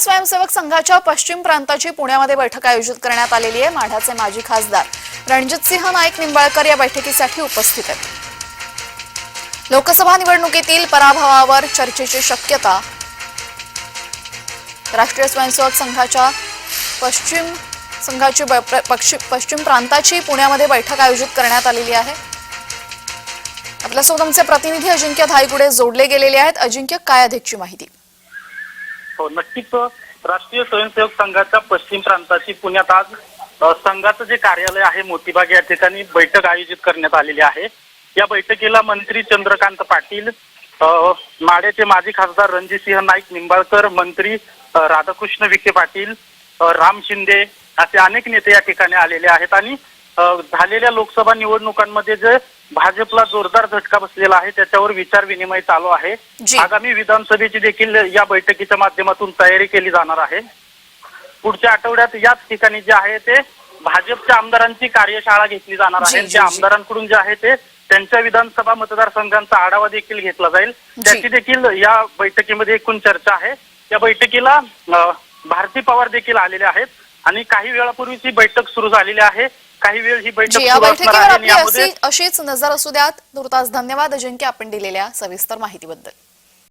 स्वयंसेवक संघाच्या पश्चिम प्रांताची पुण्यामध्ये बैठक आयोजित करण्यात आलेली आहे. माढाचे माजी खासदार रणजितसिंह नाईक निंबाळकर या बैठकीसाठी उपस्थित आहेत. लोकसभा निवडणुकीतील पराभवावर चर्चेची शक्यता राष्ट्रीय स्वयंसेवक संघाच्या पश्चिम संघाची पश्चिम प्रांताची पुण्यामध्ये बैठक आयोजित करण्यात आलेली आहे. आपल्यासोबत आमचे प्रतिनिधी अजिंक्य धायगुडे जोडले गेलेले आहेत. अजिंक्य काय अधिकची माहिती? हो नक्कीच हो. राष्ट्रीय स्वयंसेवक संघाच्या पश्चिम प्रांताची पुण्यात आज संघाचं जे कार्यालय आहे मोतीबाग या ठिकाणी बैठक आयोजित करण्यात आलेली आहे. या बैठकीला मंत्री चंद्रकांत पाटील माड्याचे माजी खासदार रणजितसिंह नाईक निंबाळकर मंत्री राधाकृष्ण विखे पाटील राम शिंदे असे अनेक नेते या ठिकाणी आलेले आहेत. आणि झालेल्या लोकसभा निवडणुकांमध्ये जे भाजपला जोरदार झटका बसलेला आहे त्याच्यावर विचार विनिमय चालू आहे. आगामी विधानसभेची देखील या बैठकीच्या माध्यमातून तयारी केली जाणार आहे. पुढच्या आठवड्यात याच ठिकाणी जे आहे ते भाजपच्या आमदारांची कार्यशाळा घेतली जाणार आहे. त्या. आमदारांकडून जे आहे ते त्यांच्या विधानसभा मतदारसंघांचा आढावा देखील घेतला जाईल. त्याची देखील या बैठकीमध्ये एकूण चर्चा आहे. या बैठकीला भारती पवार देखील आलेले आहेत आणि काही वेळापूर्वीच ही बैठक सुरू झालेली आहे. काही वेळ ही बैठक या बैठकीवर आपली अशीच नजर असू द्यात. तुर्तास धन्यवाद अजिंक्य आपण दिलेल्या सविस्तर माहितीबद्दल.